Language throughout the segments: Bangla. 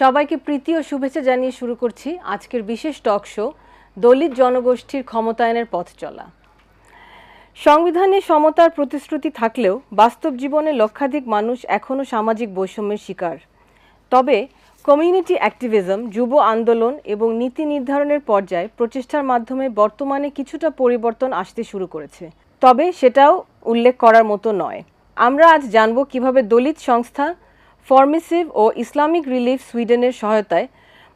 সবাইকে প্রীতি ও শুভেচ্ছা জানিয়ে শুরু করছি আজকের বিশেষ টক শো, দলিত জনগোষ্ঠীর ক্ষমতায়নের পথ চলা। সংবিধানে সমতার প্রতিশ্রুতি থাকলেও বাস্তব জীবনে লক্ষাধিক মানুষ এখনও সামাজিক বৈষম্যের শিকার। তবে কমিউনিটি অ্যাক্টিভিজম, যুব আন্দোলন এবং নীতি নির্ধারণের পর্যায়ে প্রচেষ্টার মাধ্যমে বর্তমানে কিছুটা পরিবর্তন আসতে শুরু করেছে। তবে সেটাও উল্লেখ করার মতো নয়। আমরা আজ জানব কীভাবে দলিত সংস্থা ফর্মিসিভ ও ইসলামিক রিলিফ সুইডেনের সহায়তায়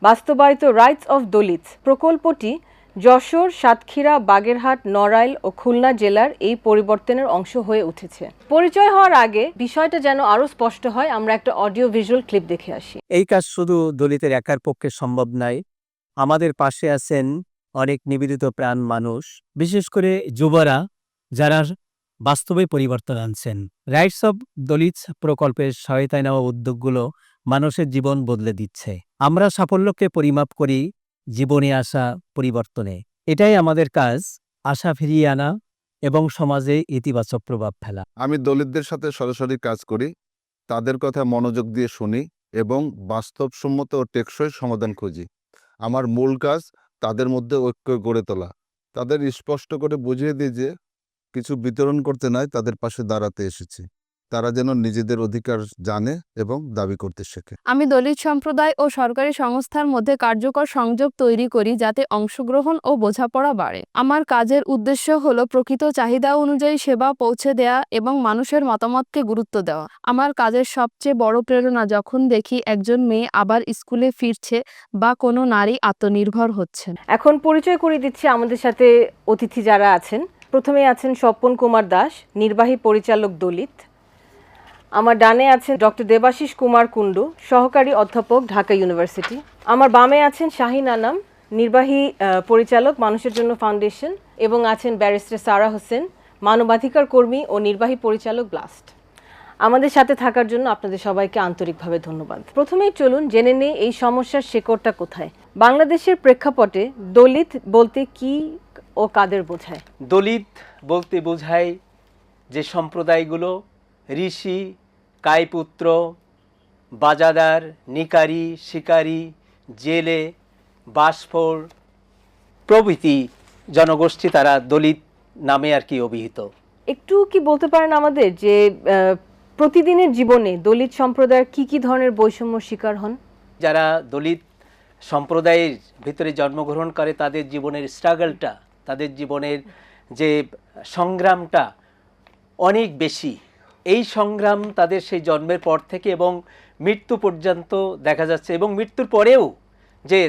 বাস্তবায়িত রাইটস অফ দলিত প্রকল্পটি যশোর, সাতক্ষীরা, বাগেরহাট, নড়াইল ও খুলনা জেলার এই পরিবর্তনের অংশ হয়ে উঠেছে। পরিচয় হওয়ার আগে বিষয়টা যেন আরও স্পষ্ট হয়, আমরা একটা অডিও ভিজুয়াল ক্লিপ দেখে আসি। এই কাজ শুধু দলিতের একার পক্ষে সম্ভব নয় আমাদের পাশে আছেন অনেক নিবেদিত প্রাণ মানুষ, বিশেষ করে যুবরা, যারা বাস্তবে পরিবর্তন আনছেন। রাইটস অব দলিত প্রকল্পের সহায়তায় নেওয়া উদ্যোগগুলো মানুষের জীবন বদলে দিচ্ছে। আমরা সাফল্যকে পরিমাপ করি জীবনে আসা পরিবর্তনে। এটাই আমাদের কাজ, আশা ফিরিয়ে আনা এবং সমাজে ইতিবাচক প্রভাব ফেলা। আমি দলিতদের সাথে সরাসরি কাজ করি, তাদের কথা মনোযোগ দিয়ে শুনি এবং বাস্তবসম্মত ও টেকসই সমাধান খুঁজি। আমার মূল কাজ তাদের মধ্যে ঐক্য গড়ে তোলা। তাদের স্পষ্ট করে বুঝিয়ে দিই যে কিছু বিতরণ করতে নয় তাদের পাশে দাঁড়াতে এসেছি। তারা যেন নিজেদের অধিকার জানে এবং দাবি করতে শেখে। আমি দলিত সম্প্রদায় ও সরকারি সংস্থার মধ্যে কার্যকর সংযোগ তৈরি করি যাতে অংশগ্রহণ ও বোঝাপড়া বাড়ে। আমার কাজের উদ্দেশ্য হল প্রকৃত চাহিদা অনুযায়ী সেবা পৌঁছে দেয়া এবং মানুষের মতামতকে গুরুত্ব দেওয়া। আমার কাজের সবচেয়ে বড় প্রেরণা যখন দেখি একজন মেয়ে আবার স্কুলে ফিরছে বা কোনো নারী আত্মনির্ভর হচ্ছেন এখন পরিচয় করে দিচ্ছি আমাদের সাথে অতিথি যারা আছেন। প্রথমে আছেন স্বপন কুমার দাস, নির্বাহী পরিচালক দলিত। আমার ডানে আছেন ডক্টর দেবাশিস কুমার কুণ্ডু, সহকারী অধ্যাপক ঢাকা ইউনিভার্সিটি। আমার বামে আছেন শাহিন আনাম, নির্বাহী পরিচালক মানুষের জন্য ফাউন্ডেশন এবং আছেন ব্যারিস্টার সারা হোসেন, মানবাধিকার কর্মী ও নির্বাহী পরিচালক ব্লাস্ট। আমাদের সাথে থাকার জন্য আপনাদের সবাইকে আন্তরিকভাবে ধন্যবাদ। প্রথমেই চলুন জেনে নেই এই সমস্যার শেকড়টা কোথায়। বাংলাদেশের প্রেক্ষাপটে দলিত বলতে কি ও কাদের বোঝায়? দলিত বলতে বোঝায় যে সম্প্রদায়গুলো ঋষি কায়পুত্র বাজাদার নিকারি শিকারি জেলে বাসফোর প্রভৃতি জনগোষ্ঠী তারা দলিত নামে আর কি অভিহিত। একটু কি বলতে পারেন আমাদের যে প্রতিদিনের জীবনে দলিত সম্প্রদায়ের কি কি ধরনের বৈষম্য শিকার হন? যারা দলিত সম্প্রদায়ের ভিতরে জন্মগ্রহণ করে তাদের জীবনের স্ট্রাগলটা তাদের জীবনের যে সংগ্রামটা অনেক বেশি। এই সংগ্রাম তাদের সেই জন্মের পর থেকে এবং মৃত্যু পর্যন্ত দেখা যাচ্ছে এবং মৃত্যুর পরেও যে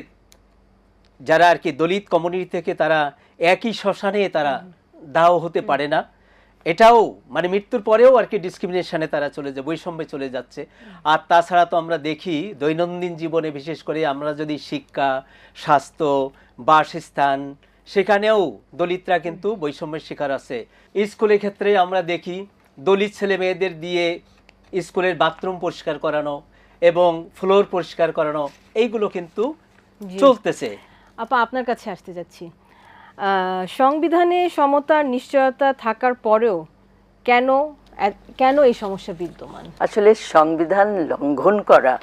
যারা আর কি দলিত কমিউনিটি থেকে তারা একই শ্মশানে তারা দাও হতে পারে না। এটাও মানে মৃত্যুর পরেও আর কি ডিসক্রিমিনেশনে তারা চলে যায়, বৈষম্যে চলে যাচ্ছে। আর তাছাড়া তো আমরা দেখি দৈনন্দিন জীবনে বিশেষ করে আমরা যদি শিক্ষা, স্বাস্থ্য, বাসস্থান সেখানেও দলিতরা কিন্তু বৈষম্যের শিকার আছে। স্কুলের ক্ষেত্রে আমরা দেখি দলিত ছেলে মেয়েদের দিয়ে স্কুলের বাথরুম পরিষ্কার করানো এবং ফ্লোর পরিষ্কার করানো এইগুলো কিন্তু চলতেছে। আপা আপনার কাছে আসতে যাচ্ছি। আহ, সংবিধানে সমতার নিশ্চয়তা থাকার পরেও কেন কেন এই সমস্যা বিদ্যমান? আসলে সংবিধান লঙ্ঘন করা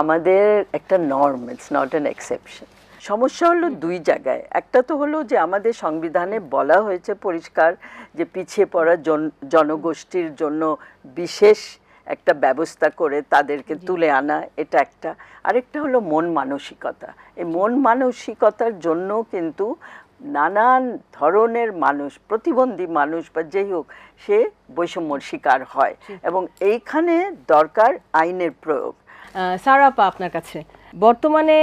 আমাদের একটা norm it's not an exception সমস্যা হলো দুই জায়গায়। একটা তো হলো যে আমাদের সংবিধানে বলা হয়েছে পরিষ্কার যে পিছিয়ে পড়া জন জনগোষ্ঠীর জন্য বিশেষ একটা ব্যবস্থা করে তাদেরকে তুলে আনা এটা একটা। আরেকটা হলো মন মানসিকতা। এই মন মানসিকতার জন্য কিন্তু নানান ধরনের মানুষ প্রতিবন্ধী মানুষ বা যেই হোক সে বৈষম্যর শিকার হয় এবং এইখানে দরকার আইনের প্রয়োগ। আহ, সারা আপা আপনার কাছে। বর্তমানে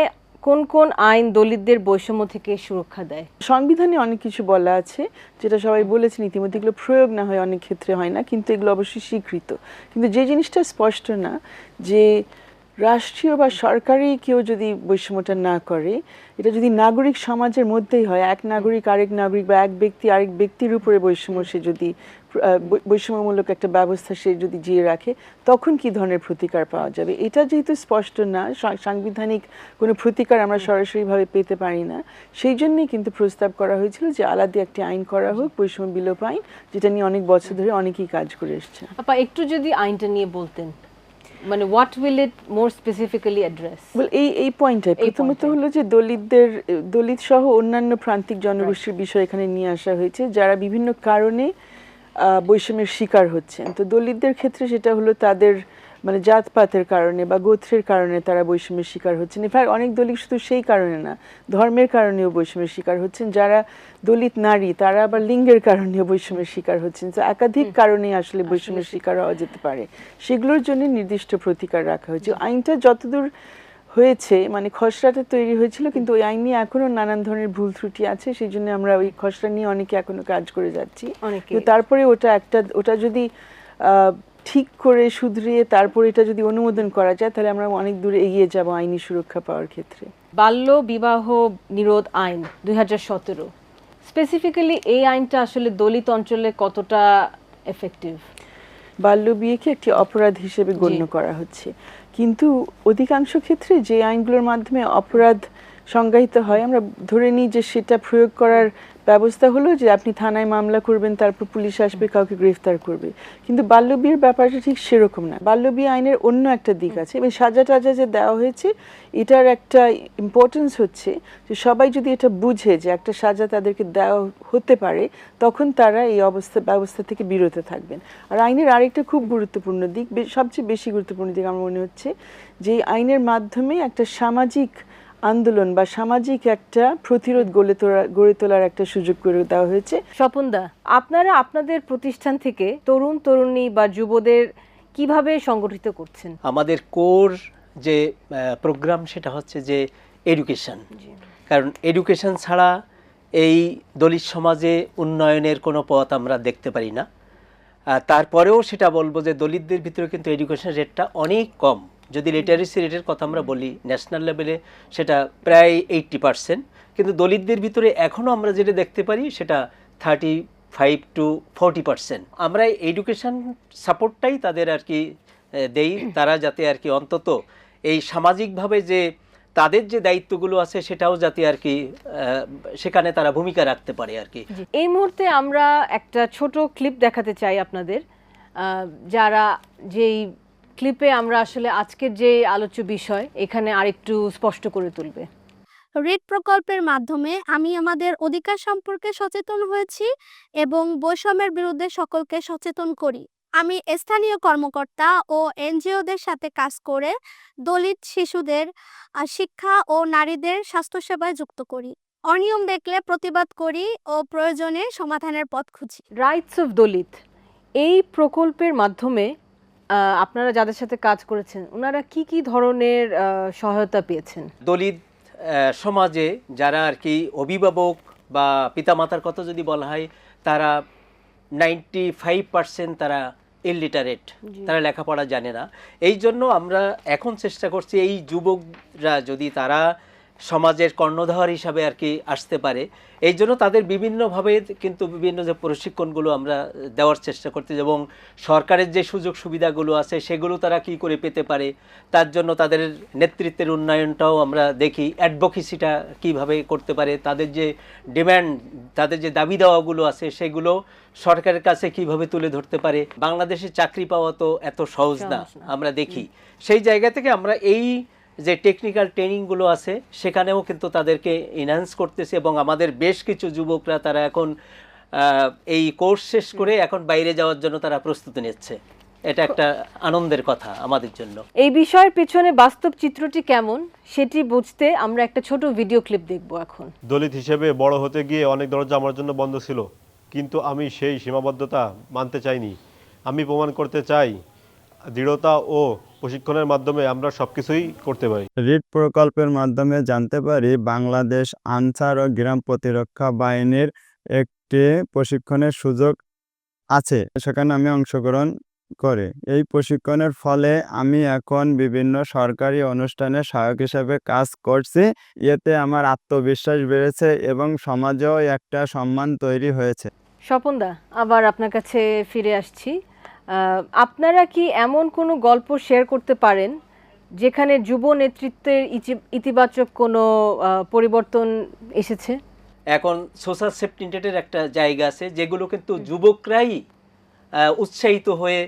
কোন কোন আইন দলিতদের বৈষম্য থেকে সুরক্ষা দেয়? সংবিধানে অনেক কিছু বলা আছে, যেটা সবাই বলেছেন ইতিমধ্যে এগুলো প্রয়োগ না হয়, অনেক ক্ষেত্রে হয় না, কিন্তু এগুলো অবশ্যই স্বীকৃত। কিন্তু যে জিনিসটা স্পষ্ট না, যে রাষ্ট্রীয় বা সরকারি কেউ যদি বৈষম্যটা না করে, এটা যদি নাগরিক সমাজের মধ্যেই হয়, এক নাগরিক আরেক নাগরিক বা এক ব্যক্তি আরেক ব্যক্তির উপরে বৈষম্য, সে যদি বৈষম্যমূলক একটা ব্যবস্থা সে যদি জিয়ে রাখে তখন কি ধরনের প্রতিকার পাওয়া যাবে? এটা যেহেতু স্পষ্ট না সাংবিধানিক কোনো প্রতিকার আমরা সরাসরিভাবে পেতে পারি না। সেই জন্যই কিন্তু প্রস্তাব করা হয়েছিল যে আলাদা একটি আইন করা হোক বৈষম্য বিলোপ আইন যেটা নিয়ে অনেক বছর ধরে অনেকেই কাজ করে এসছে। আপা একটু যদি আইনটা নিয়ে বলতেন। মানে what will it more specifically address Well, এই এই পয়েন্টটা এই প্রথমত হলো যে দলিতদের দলিত সহ অন্যান্য প্রান্তিক জনগোষ্ঠীর বিষয় এখানে নিয়ে আসা হয়েছে যারা বিভিন্ন কারণে বৈষম্যের শিকার হচ্ছেন। তো দলিতদের ক্ষেত্রে সেটা হলো তাদের মানে জাতপাতের কারণে বা গোত্রের কারণে তারা বৈষম্যের শিকার হচ্ছেন। ইনফ্যাক্ট অনেক দলিত শুধু সেই কারণে না ধর্মের কারণেও বৈষম্যের শিকার হচ্ছেন। যারা দলিত নারী তারা আবার লিঙ্গের কারণেও বৈষম্যের শিকার হচ্ছেন। তো একাধিক কারণে আসলে বৈষম্যের শিকার হওয়া যেতে পারে। সেগুলোর জন্য নির্দিষ্ট প্রতিকার রাখা হয়েছে। আইনটা যতদূর হয়েছে মানে খসড়াটা তৈরি হয়েছিল কিন্তু ওই আইন নিয়ে এখনও নানান ধরনের ভুল ত্রুটি আছে সেই জন্য আমরা ওই খসড়া নিয়ে অনেকে এখনও কাজ করে যাচ্ছি। তারপরে ওটা একটা ওটা যদি ঠিক করে শুধরিয়ে তারপরে এটা যদি অনুমোদন করা যায় তাহলে আমরা অনেক দূরে এগিয়ে যাব আইনি সুরক্ষা পাওয়ার ক্ষেত্রে। বাল্য বিবাহ নিরোধ আইন দুই হাজার সতেরো। স্পেসিফিক্যালি এই আইনটা আসলে দলিত অঞ্চলে কতটা এফেক্টিভ বাল্য বিয়েকে একটি অপরাধ হিসেবে গণ্য করা হচ্ছে। কিন্তু অধিকাংশ ক্ষেত্রে যে আইনগুলোর মাধ্যমে অপরাধ সংজ্ঞায়িত হয়, আমরা ধরে নিই যে সেটা প্রয়োগ করার ব্যবস্থা হলো যে আপনি থানায় মামলা করবেন তারপর পুলিশ আসবে কাউকে গ্রেফতার করবে। কিন্তু বাল্যবিয়ের ব্যাপারটা ঠিক সেরকম না। বাল্য বিয়ে আইনের অন্য একটা দিক আছে। এবং সাজা টাজা যে দেওয়া হয়েছে এটার একটা ইম্পর্টেন্স হচ্ছে যে সবাই যদি এটা বুঝে যে একটা সাজা তাদেরকে দেওয়া হতে পারে তখন তারা এই অবস্থা ব্যবস্থা থেকে বিরত থাকবেন। আর আইনের আরেকটা খুব গুরুত্বপূর্ণ দিক সবচেয়ে বেশি গুরুত্বপূর্ণ দিক আমার মনে হচ্ছে যে আইনের মাধ্যমে একটা সামাজিক আন্দোলন বা সামাজিক একটা প্রতিরোধ গড়ে তোলা গড়ে তোলার একটা সুযোগ করে দেওয়া হয়েছে। স্বপনদা আপনারা আপনাদের প্রতিষ্ঠান থেকে তরুণ তরুণী বা যুবদের কীভাবে সংগঠিত করছেন? আমাদের কোর যে প্রোগ্রাম সেটা হচ্ছে যে এডুকেশন। কারণ এডুকেশন ছাড়া এই দলিত সমাজে উন্নয়নের কোনো পথ আমরা দেখতে পারি না। তারপরেও সেটা বলব যে দলিতদের ভিতরে কিন্তু এডুকেশন রেটটা অনেক কম। যদি লিটারেসি রেটের কথা আমরা বলি ন্যাশনাল লেভেলে সেটা প্রায় এইট্টি পার্সেন্ট কিন্তু দলিতদের ভিতরে এখনও আমরা যেটা দেখতে পারি সেটা thirty five to forty percent আমরা এডুকেশন সাপোর্টটাই তাদের আর কি দেই। তারা যাতে আর কি অন্তত এই সামাজিকভাবে যে তাদের যে দায়িত্বগুলো আছে সেটাও যাতে আর কি সেখানে তারা ভূমিকা রাখতে পারে আর কি। এই মুহূর্তে আমরা একটা ছোট ক্লিপ দেখাতে চাই আপনাদের। যারা যেই ক্লিপে আমরা আসলে আজকের যে আলোচ্য বিষয় এখানে আরেকটু স্পষ্ট করে তুলবে। রেড প্রকল্পের মাধ্যমে আমি আমাদের অধিকার সম্পর্কে সচেতন হয়েছি এবং বৈষম্যের বিরুদ্ধে সকলকে সচেতন করি। আমি স্থানীয় কর্মকর্তা ও এনজিওদের সাথে কাজ করে দলিত শিশুদের শিক্ষা ও নারীদের স্বাস্থ্যসেবায় যুক্ত করি। অনিয়ম দেখলে প্রতিবাদ করি ও প্রয়োজনে সমাধানের পথ খুঁজি। রাইটস অফ দলিত এই প্রকল্পের মাধ্যমে আপনারা যাদের সাথে কাজ করেছেন ওনারা কি কি ধরনের সহায়তা পেয়েছেন? দলিত সমাজে যারা আর কি অভিভাবক বা পিতামাতার কথা যদি বলা হয় তারা নাইনটি ফাইভ পার্সেন্ট তারা ইললিটারেট তারা লেখাপড়া জানে না। এই জন্য আমরা এখন চেষ্টা করছি এই যুবকরা যদি তারা সমাজের কর্ণধার হিসাবে আর কি আসতে পারে। এই জন্য তাদের বিভিন্নভাবে কিন্তু বিভিন্ন যে প্রশিক্ষণগুলো আমরা দেওয়ার চেষ্টা করতে এবং সরকারের যে সুযোগ সুবিধাগুলো আছে সেগুলো তারা কি করে পেতে পারে তার জন্য তাদের নেতৃত্বের উন্নয়নটাও আমরা দেখি। অ্যাডভোকেসিটা কীভাবে করতে পারে তাদের যে ডিম্যান্ড তাদের যে দাবি দেওয়াগুলো আছে সেগুলো সরকারের কাছে কীভাবে তুলে ধরতে পারে। বাংলাদেশে চাকরি পাওয়া তো এত সহজ না সহজ না। আমরা দেখি। সেই জায়গা থেকে আমরা এই যে টেকনিক্যাল ট্রেনিংগুলো আছে সেখানেও কিন্তু তাদেরকে এনহান্স করতেছে এবং আমাদের বেশ কিছু যুবকরা তারা এখন এই কোর্স শেষ করে এখন বাইরে যাওয়ার জন্য তারা প্রস্তুতি নিচ্ছে। এটা একটা আনন্দের কথা আমাদের জন্য। এই বিষয়ের পেছনে বাস্তব চিত্রটি কেমন সেটি বুঝতে আমরা একটা ছোট ভিডিও ক্লিপ দেখব এখন। দলিত হিসেবে বড় হতে গিয়ে অনেক দরজা আমার জন্য বন্ধ ছিল কিন্তু আমি সেই সীমাবদ্ধতা মানতে চাইনি। আমি প্রমাণ করতে চাই দৃঢ়তা ও প্রশিক্ষণের মাধ্যমে আমরা সব কিছুই করতে পারি। রিট প্রকল্পের মাধ্যমে জানতে পারি বাংলাদেশ আনসার ও গ্রাম প্রতিরক্ষা বাহিনীর একটি প্রশিক্ষণের সুযোগ আছে সেখানে আমি অংশগ্রহণ করে। এই প্রশিক্ষণের ফলে আমি এখন বিভিন্ন সরকারি অনুষ্ঠানে সহায়ক হিসেবে কাজ করছি এতে আমার আত্মবিশ্বাস বেড়েছে এবং সমাজেও একটা সম্মান তৈরি হয়েছে। স্বপনদা আবার আপনার কাছে ফিরে আসছি। আপনারা কি এমন কোনো গল্প শেয়ার করতে পারেন যেখানে যুব নেতৃত্বের ইতিবাচক কোনো পরিবর্তন এসেছে? এখন সোশ্যাল সেফটি নেটের একটা জায়গা আছে যেগুলো কিন্তু যুবকরাই উৎসাহিত হয়ে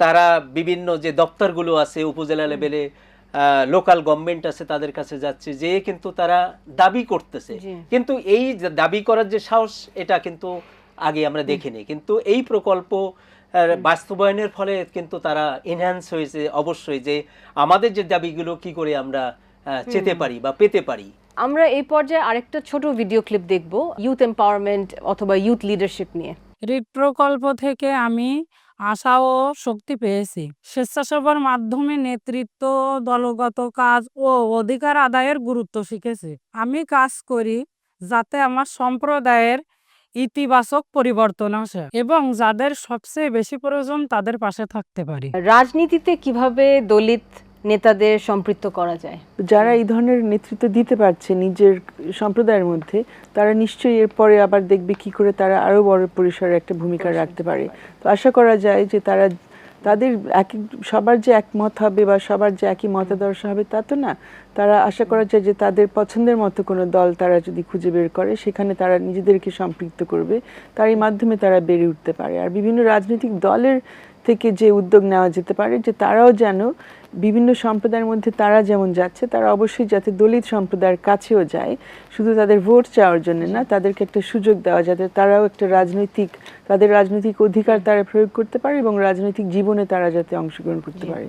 তারা বিভিন্ন যে দপ্তরগুলো আছে উপজেলা লেভেলে লোকাল গভর্নমেন্ট আছে তাদের কাছে যাচ্ছে যে কিন্তু তারা দাবি করতেছে। কিন্তু এই দাবি করার যে সাহস এটা কিন্তু আগে আমরা দেখিনি। কিন্তু এই প্রকল্প বাস্তবায়নের ফলে কিন্তু তারা এনহ্যান্স হয়েছে অবশ্যই যে আমাদের যে দাবিগুলো কি করে আমরা চেতে পারি বা পেতে পারি। আমরা এই পর্যায়ে আরেকটা ছোট ভিডিও ক্লিপ দেখব ইউথ এম্পাওয়ারমেন্ট অথবা ইউথ লিডারশিপ নিয়ে। রিট প্রকল্প থেকে আমি আশা ও শক্তি পেয়েছি। স্বেচ্ছাসেবার মাধ্যমে নেতৃত্ব দলগত কাজ ও অধিকার আদায়ের গুরুত্ব শিখেছি। আমি কাজ করি যাতে আমার সম্প্রদায়ের ইতিবাচক পরিবর্তন আসে এবং যাদের সবচেয়ে বেশি প্রয়োজন তাদের পাশে থাকতে পারি। রাজনীতিতে কীভাবে দলিত নেতাদের সম্পৃক্ত করা যায়? যারা এই ধরনের নেতৃত্ব দিতে পারছে নিজের সম্প্রদায়ের মধ্যে তারা নিশ্চয়ই এরপরে আবার দেখবে কি করে তারা আরও বড় পরিসরে একটা ভূমিকা রাখতে পারে। তো আশা করা যায় যে তারা তাদের এক, সবার যে একমত হবে বা সবার যে একই মতাদর্শ হবে তা তো না। তারা আশা করা যায় যে তাদের পছন্দের মতো কোনো দল তারা যদি খুঁজে বের করে, সেখানে তারা নিজেদেরকে সম্পৃক্ত করবে। তারই মাধ্যমে তারা বেড়ে উঠতে পারে। আর বিভিন্ন রাজনৈতিক দলের থেকে যে উদ্যোগ নেওয়া যেতে পারে যে তারাও যেন বিভিন্ন সম্প্রদায়ের মধ্যে তারা যেমন যাচ্ছে তারা অবশ্যই যাতে দলিত সম্প্রদায়ের কাছেও যায়। শুধু তাদের ভোট চাওয়ার জন্য না তাদেরকে একটা সুযোগ দেওয়া যাতে তারাও একটা রাজনৈতিক তাদের রাজনৈতিক অধিকার তারা প্রয়োগ করতে পারে এবং রাজনৈতিক জীবনে তারা যাতে অংশগ্রহণ করতে পারে।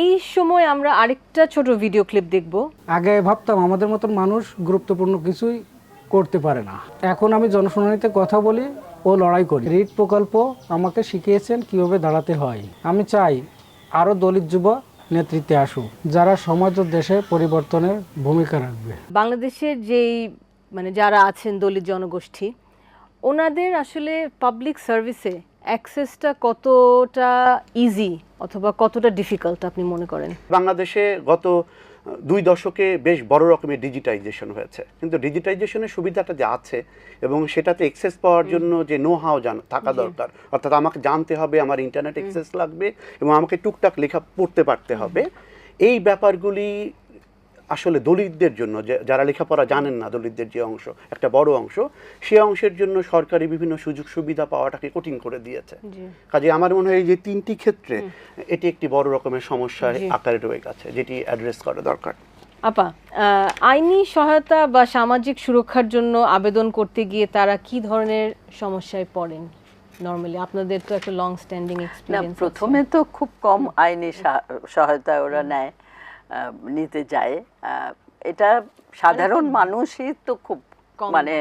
এই সময় আমরা আরেকটা ছোট ভিডিও ক্লিপ দেখব। আগে ভাবতাম আমাদের মতন মানুষ গুরুত্বপূর্ণ কিছুই করতে পারে না। এখন আমি জনশুনানিতে কথা বলি ও লড়াই করি। রিট প্রকল্প আমাকে শিখিয়েছেন কীভাবে দাঁড়াতে হয়। আমি চাই আরও দলিত যুব নেতৃত্বে আসুক যারা সমাজ ও দেশে পরিবর্তনের ভূমিকা রাখবে। বাংলাদেশের যেই মানে যারা আছেন দলিত জনগোষ্ঠী ওনাদের আসলে পাবলিক সার্ভিসে অ্যাক্সেসটা কতটা ইজি অথবা কতটা ডিফিকাল্ট আপনি মনে করেন? বাংলাদেশে গত দুই দশকে বেশ বড় রকমের ডিজিটাইজেশন হয়েছে। কিন্তু ডিজিটাইজেশনের সুবিধাটা যে আছে এবং সেটাতে এক্সেস পাওয়ার জন্য যে নো হাও জান থাকা দরকার অর্থাৎ আমাকে জানতে হবে আমার ইন্টারনেট এক্সেস লাগবে এবং আমাকে টুকটাক লেখা পড়তে পারতে হবে এই ব্যাপারগুলি আসলে দলিতদের জন্য যারা লেখাপড়া জানেন না দলিতদের যে অংশ একটা বড় অংশ সে অংশের জন্য সরকারি বিভিন্ন সুযোগ সুবিধা পাওয়াটাকে কঠিন করে দিয়েছে। কাজে আমার মনে হয় যে তিনটি ক্ষেত্রে এটি একটি বড় রকমের সমস্যার আকারে রয়ে গেছে যেটি অ্যাড্রেস করা দরকার। আপা আহ, আইনি সহায়তা বা সামাজিক সুরক্ষার জন্য আবেদন করতে গিয়ে তারা কি ধরনের সমস্যায় পড়েন? নর্মালি আপনাদের তো একটা লং স্ট্যান্ডিং না এক্সপিরিয়েন্স প্রথমে তো খুব কম আইনি সহায়তা ওরা নেয়। নিতে যায়। এটা সাধারণ মানুষই তো খুব মানে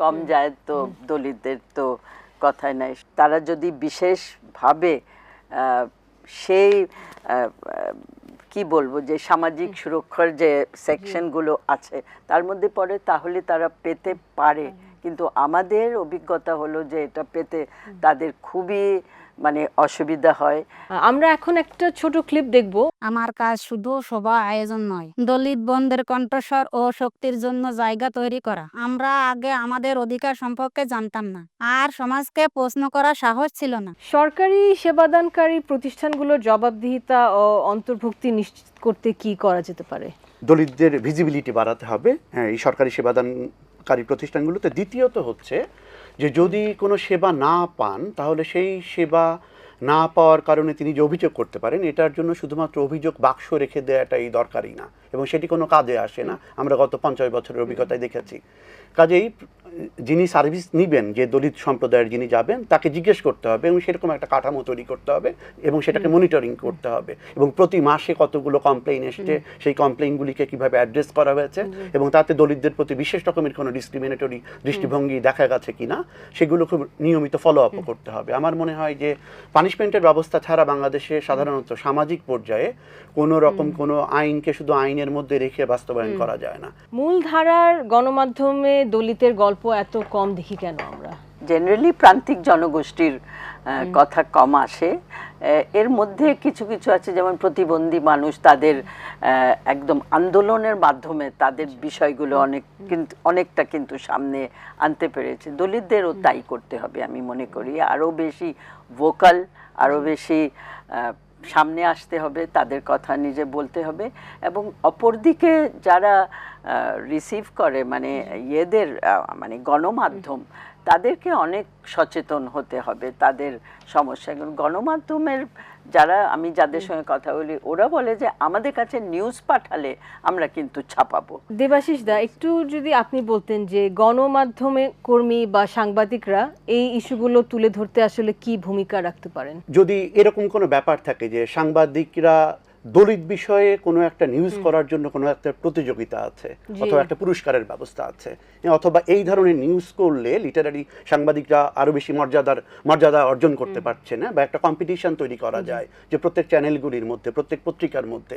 কম যায় তো দলিতদের তো কথাই নাই। তারা যদি বিশেষভাবে সেই কি বলব যে সামাজিক সুরক্ষার যে সেকশনগুলো আছে তার মধ্যে পড়ে তাহলে তারা পেতে পারে। কিন্তু আমাদের অভিজ্ঞতা হলো যে এটা পেতে তাদের খুবই মানে অসুবিধা হয়। আমরা এখন একটা ছোট ক্লিপ দেখব। আমার কাজ শুধু সভা আয়োজন নয় দলিত বন্ধের কণ্ঠস্বর ও শক্তির জন্য জায়গা তৈরি করা। আমরা আগে আমাদের অধিকার সম্পর্কে জানতাম না আর সমাজকে প্রশ্ন করার সাহস ছিল না। সরকারি সেবাদানকারী প্রতিষ্ঠানগুলোর জবাবদিহিতা ও অন্তর্ভুক্তি নিশ্চিত করতে কি করা যেতে পারে? দলিতদের ভিজিবিলিটি বাড়াতে হবে। হ্যাঁ, এই সরকারি সেবাদানকারী প্রতিষ্ঠানগুলোতে দ্বিতীয়ত হচ্ছে যে যদি কোনো সেবা না পান, তাহলে সেই সেবা না পাওয়ার কারণে তিনি যে অভিযোগ করতে পারেন, এটার জন্য শুধুমাত্র অভিযোগ বাক্স রেখে দেওয়াটাই দরকারই না। এবং সেটি কোনো কাজে আসে না। আমরা গত পঞ্চাশ বছরের অভিজ্ঞতায় দেখেছি। কাজেই যিনি সার্ভিস নিবেন যে দলিত সম্প্রদায়ের যিনি যাবেন তাকে জিজ্ঞেস করতে হবে এবং সেরকম একটা কাঠামো তৈরি করতে হবে এবং সেটাকে মনিটরিং করতে হবে এবং প্রতি মাসে কতগুলো কমপ্লেইন এসছে সেই কমপ্লেইনগুলিকে কীভাবে অ্যাড্রেস করা হয়েছে এবং তাতে দলিতদের প্রতি বিশেষ রকমের কোনো ডিসক্রিমিনেটরি দৃষ্টিভঙ্গি দেখা গেছে কিনা সেগুলো খুব নিয়মিত ফলো আপও করতে হবে। আমার মনে হয় যে পানিশমেন্টের ব্যবস্থা ছাড়া বাংলাদেশে সাধারণত সামাজিক পর্যায়ে কোনো রকম কোনো আইনকে শুধু আইনের মধ্যে রেখে বাস্তবায়ন করা যায় না। মূলধারার গণমাধ্যমে দলিতের গল্প এত কম দেখি কেন আমরা? জেনারেলি প্রান্তিক জনগোষ্ঠীর কথা কম আসে। এর মধ্যে কিছু কিছু আছে যেমন প্রতিবন্ধী মানুষ তাদের একদম আন্দোলনের মাধ্যমে তাদের বিষয়গুলো অনেক কিন্তু অনেকটা কিন্তু সামনে আনতে পেরেছে। দলিতদেরও তাই করতে হবে আমি মনে করি। আরও বেশি ভোকাল আরও বেশি সামনে আসতে হবে তাদের কথা নিজে বলতে হবে। এবং অপরদিকে যারা রিসিভ করে মানে ইয়েদের মানে গণমাধ্যম তাদেরকে অনেক সচেতন হতে হবে তাদের সমস্যা। এখন গণমাধ্যমের যারা আমি যাদের সঙ্গে কথা বলি ওরা বলে যে আমাদের কাছে নিউজ পাঠালে আমরা কিন্তু ছাপাবো। দেবাশিস দা একটু যদি আপনি বলতেন যে গণমাধ্যমে কর্মী বা সাংবাদিকরা এই ইস্যুগুলো তুলে ধরতে আসলে কি ভূমিকা রাখতে পারেন? যদি এরকম কোনো ব্যাপার থাকে যে সাংবাদিকরা দলিত বিষয়ে কোনো একটা নিউজ করার জন্য কোনো একটা প্রতিযোগিতা আছে অথবা একটা পুরস্কারের ব্যবস্থা আছে। অথবা এই ধরনের নিউজ করলে লিটারারি সাংবাদিকরা আরও বেশি মর্যাদার মর্যাদা অর্জন করতে পারছে না বা একটা কম্পিটিশন তৈরি করা যায় যে প্রত্যেক চ্যানেলগুলির মধ্যে প্রত্যেক পত্রিকার মধ্যে।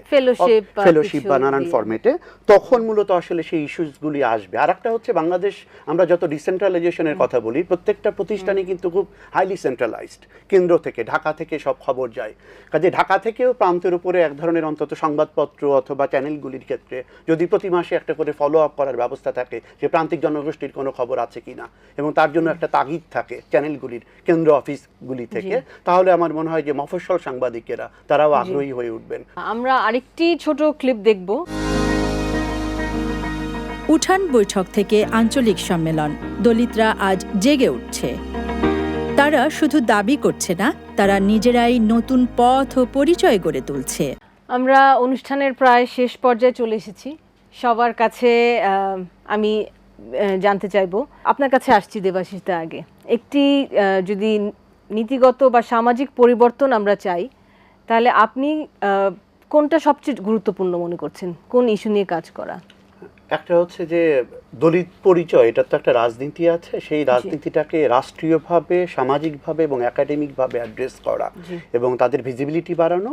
ফেলোশিপ বা নানান দিয়ে। ফরম্যাটে তখন মূলত আসলে সেই ইস্যুসগুলি আসবে। আর একটা হচ্ছে বাংলাদেশ আমরা যত ডিসেন্ট্রালাইজেশনের কথা বলি প্রত্যেকটা প্রতিষ্ঠানে কিন্তু খুব হাইলি সেন্ট্রালাইজড কেন্দ্র থেকে ঢাকা থেকে সব খবর যায়। কাজে ঢাকা থেকেও প্রান্তের উপরে এক ধরনের অন্তত সংবাদপত্র অথবা চ্যানেলগুলির ক্ষেত্রে যদি প্রতি মাসে একটা করে ফলো আপ করার ব্যবস্থা থাকে যে প্রান্তিক জনগোষ্ঠীর কোনো খবর আছে কিনা এবং তার জন্য একটা তাগিদ থাকে চ্যানেলগুলির কেন্দ্র অফিসগুলি থেকে তাহলে আমার মনে হয় যে মফস্বল সাংবাদিকেরা তারাও আগ্রহী হয়ে উঠবেন। আমরা আরেকটি ছোট ক্লিপ দেখব। উঠান বৈঠক থেকে আঞ্চলিক সম্মেলন দলিতরা আজ জেগে উঠছে। তারা শুধু দাবি করছে না তারা নিজেরাই নতুন পথ ও পরিচয় গড়ে তুলছে। আমরা অনুষ্ঠানের প্রায় শেষ পর্যায়ে চলে এসেছি। সবার কাছে আমি জানতে চাইব আপনার কাছে আসছি দেবাশিস দা আগে। একটি যদি নীতিগত বা সামাজিক পরিবর্তন আমরা চাই তাহলে আপনি কোনটা সবচেয়ে গুরুত্বপূর্ণ মনে করছেন? কোন ইস্যু নিয়ে কাজ করা? একটা হচ্ছে যে দলিত পরিচয় এটা তো একটা রাজনীতি আছে সেই রাজনীতিটাকে রাষ্ট্রীয়ভাবে সামাজিকভাবে এবং একাডেমিকভাবে অ্যাড্রেস করা এবং তাদের ভিজিবিলিটি বাড়ানো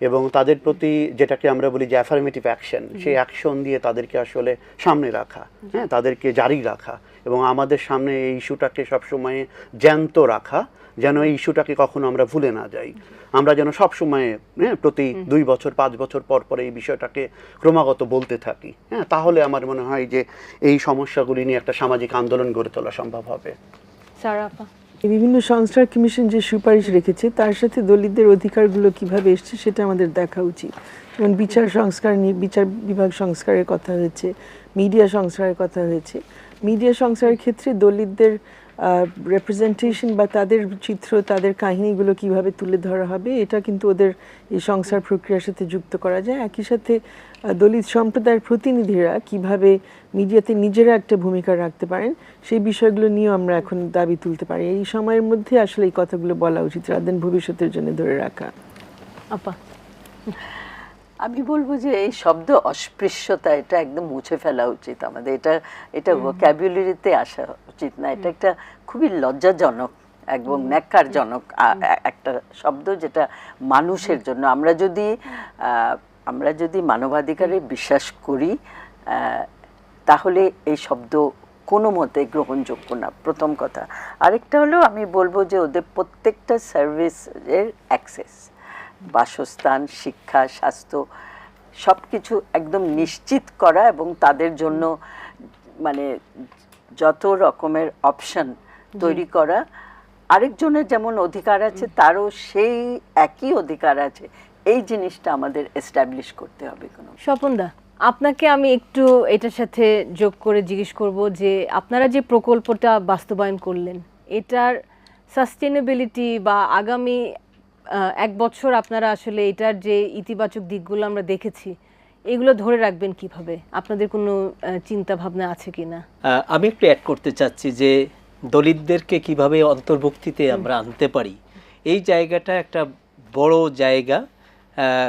এবং তাদের প্রতি যেটাকে আমরা বলি যে অ্যাফার্মেটিভ অ্যাকশন সেই অ্যাকশন দিয়ে তাদেরকে আসলে সামনে রাখা হ্যাঁ তাদেরকে জারি রাখা এবং আমাদের সামনে এই ইস্যুটাকে সবসময় জ্যান্ত রাখা যেন এই ইস্যুটাকে কখনো আমরা ভুলে না যাই। আমরা যেন সবসময় হ্যাঁ প্রতি দুই বছর পাঁচ বছর পর পর এই বিষয়টাকে ক্রমাগত বলতে থাকি হ্যাঁ তাহলে আমার মনে হয় যে এই সমস্যাগুলি নিয়ে একটা সামাজিক আন্দোলন গড়ে তোলা সম্ভব হবে। সারা আপা বিভিন্ন সংস্কার কমিশন যে সুপারিশ রেখেছে, তার সাথে দলিতদের অধিকারগুলো কীভাবে এসছে সেটা আমাদের দেখা উচিত। যেমন বিচার সংস্কার নিয়ে, বিচার বিভাগ সংস্কারের কথা হয়েছে মিডিয়া সংস্কারের কথা হয়েছে। মিডিয়া সংস্কারের ক্ষেত্রে দলিতদের রেপ্রেজেন্টেশন বা তাদের চিত্র, তাদের কাহিনীগুলো কীভাবে তুলে ধরা হবে, এটা কিন্তু ওদের এই সংসার প্রক্রিয়ার সাথে যুক্ত করা যায়। একই সাথে দলিত সম্প্রদায়ের প্রতিনিধিরা কীভাবে মিডিয়াতে নিজেরা একটা ভূমিকা রাখতে পারেন, সেই বিষয়গুলো নিয়েও আমরা এখন দাবি তুলতে পারি। এই সময়ের মধ্যে আসলে এই কথাগুলো বলা উচিত রাদেন ভবিষ্যতের জন্য ধরে রাখা। আপা। আমি বলব যে এই শব্দ অস্পৃশ্যতা এটা একদম মুছে ফেলা উচিত আমাদের। এটা এটা ভোক্যাবুলারিতে আসা উচিত না। এটা একটা খুবই লজ্জাজনক এবং ন্যাক্কারজনক একটা শব্দ যেটা মানুষের জন্য। আমরা যদি আমরা যদি মানবাধিকারে বিশ্বাস করি তাহলে এই শব্দ কোনো মতে গ্রহণযোগ্য না। প্রথম কথা। আরেকটা হলো আমি বলব যে ওদের প্রত্যেকটা সার্ভিসের অ্যাক্সেস বাসস্থান শিক্ষা স্বাস্থ্য সব কিছু একদম নিশ্চিত করা এবং তাদের জন্য মানে যত রকমের অপশন তৈরি করা। আরেকজনের যেমন অধিকার আছে তারও সেই একই অধিকার আছে। এই জিনিসটা আমাদের এস্টাবলিশ করতে হবে কোনো। স্বপনদা আপনাকে আমি একটু এটার সাথে যোগ করে জিজ্ঞেস করব যে আপনারা যে প্রকল্পটা বাস্তবায়ন করলেন এটার সাস্টেনেবিলিটি বা আগামী এক বছর আপনারা আসলে এটার যে ইতিবাচক দিকগুলো আমরা দেখেছি এগুলো ধরে রাখবেন কীভাবে? আপনাদের কোনো চিন্তা ভাবনা আছে কিনা? আহ, আমি একটু অ্যাড করতে চাচ্ছি যে দলিতদেরকে কীভাবে অন্তর্ভুক্তিতে আমরা আনতে পারি। এই জায়গাটা একটা বড় জায়গা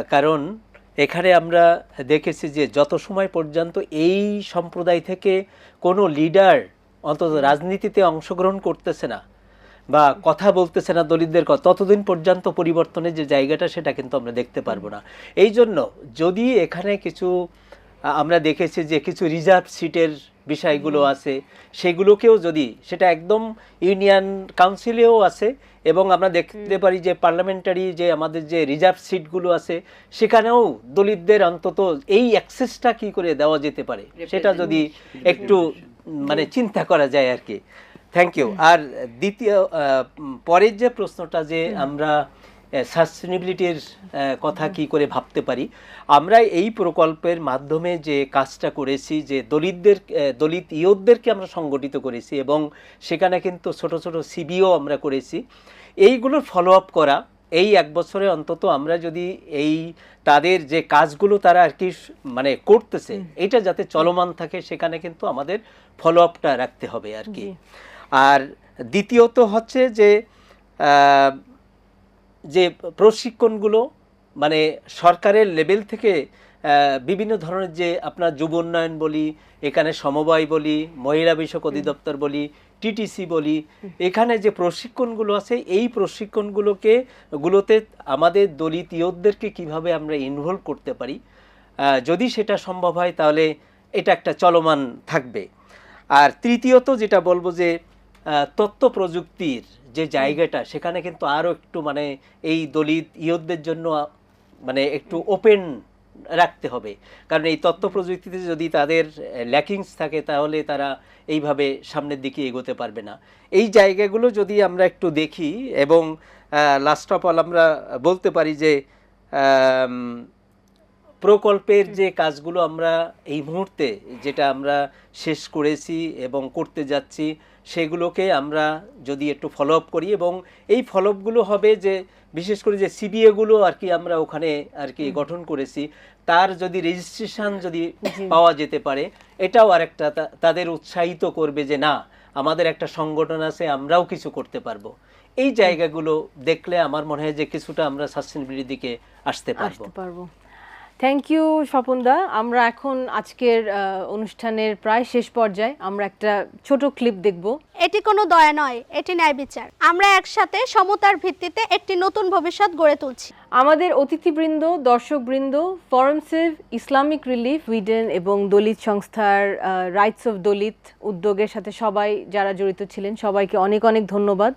কারণ এখানে আমরা দেখেছি যে যত সময় পর্যন্ত এই সম্প্রদায় থেকে কোনো লিডার অন্তত রাজনীতিতে অংশগ্রহণ করতেছে না বা কথা বলতেছে না দলিতদের কথা ততদিন পর্যন্ত পরিবর্তনের যে জায়গাটা সেটা কিন্তু আমরা দেখতে পারব না। এই জন্য যদি এখানে কিছু আমরা দেখেছি যে কিছু রিজার্ভ সিটের বিষয়গুলো আছে সেগুলোকেও যদি সেটা একদম ইউনিয়ন কাউন্সিলেও আছে এবং আমরা দেখতে পারি যে পার্লামেন্টারি যে আমাদের যে রিজার্ভ সিটগুলো আছে সেখানেও দলিতদের অন্তত এই অ্যাক্সেসটা কি করে দেওয়া যেতে পারে? সেটা যদি একটু মানে চিন্তা করা যায় আর কি। থ্যাংক ইউ আর দ্বিতীয় পরের যে প্রশ্নটা যে আমরা সাস্টেনেবিলিটির কথা কি করে ভাবতে পারি আমরা এই প্রকল্পের মাধ্যমে যে কাজটা করেছি যে দলিতদের দলিত ইয়োধদেরকে আমরা সংগঠিত করেছি এবং সেখানে কিন্তু ছোট ছোট সিবিও আমরা করেছি এইগুলোর ফলো আপ করা এই এক বছরে অন্তত আমরা যদি এই তাদের যে কাজগুলো তারা আর কি মানে করতেছে এটা যাতে চলমান থাকে সেখানে কিন্তু আমাদের ফলো আপটা রাখতে হবে আর কি। আর দ্বিতীয়ত হচ্ছে যে যে প্রশিক্ষণগুলো মানে সরকারের লেভেল থেকে বিভিন্ন ধরনের যে আপনার যুব উন্নয়ন বলি এখানে সমবায় বলি মহিলা বিষয়ক অধিদপ্তর বলি টিটিসি বলি এখানে যে প্রশিক্ষণগুলো আছে এই প্রশিক্ষণগুলোকে গুলোতে আমাদের দলিতীয়দেরকে কীভাবে আমরা ইনভলভ করতে পারি যদি সেটা সম্ভব হয় তাহলে এটা একটা চলমান থাকবে। আর তৃতীয়ত যেটা বলব যে তথ্য প্রযুক্তির যে জায়গাটা, সেখানে কিন্তু আরও একটু মানে এই দলিত ইয়োধদের জন্য মানে একটু ওপেন রাখতে হবে। কারণ এই তথ্য প্রযুক্তিতে যদি তাদের ল্যাকিংস থাকে, তাহলে তারা এইভাবে সামনের দিকে এগোতে পারবে না। এই জায়গাগুলো যদি আমরা একটু দেখি, এবং লাস্ট অফ অল আমরা বলতে পারি যে প্রকল্পের যে কাজগুলো আমরা এই মুহূর্তে, যেটা আমরা শেষ করেছি এবং করতে যাচ্ছি সেগুলোকে আমরা যদি একটু ফলো আপ করি এবং এই ফলো আপগুলো হবে যে বিশেষ করে যে সিবিএগুলো আর কি আমরা ওখানে আর কি গঠন করেছি তার যদি রেজিস্ট্রেশন যদি পাওয়া যেতে পারে এটাও আরেকটা তাদের উৎসাহিত করবে যে না আমাদের একটা সংগঠন আছে আমরাও কিছু করতে পারব। এই জায়গাগুলো দেখলে আমার মনে হয় যে কিছুটা আমরা সাস্টেনেবিলিটির দিকে আসতে পারব। আসতে পারব। থ্যাংক ইউ স্বপনদা আমরা এখন আজকের অনুষ্ঠানের প্রায় শেষ পর্যায়ে আমরা একটা ছোট ক্লিপ দেখব। এটি কোনো দয়া নয় এটি ন্যায় বিচার। আমরা একসাথে সমতার ভিত্তিতে একটি নতুন ভবিষ্যৎ গড়ে তুলছি। আমাদের অতিথিবৃন্দ দর্শকবৃন্দ সেভ ইসলামিক রিলিফ উইডেন এবং দলিত সংস্থার রাইটস অফ দলিত উদ্যোগের সাথে সবাই যারা জড়িত ছিলেন সবাইকে অনেক অনেক ধন্যবাদ।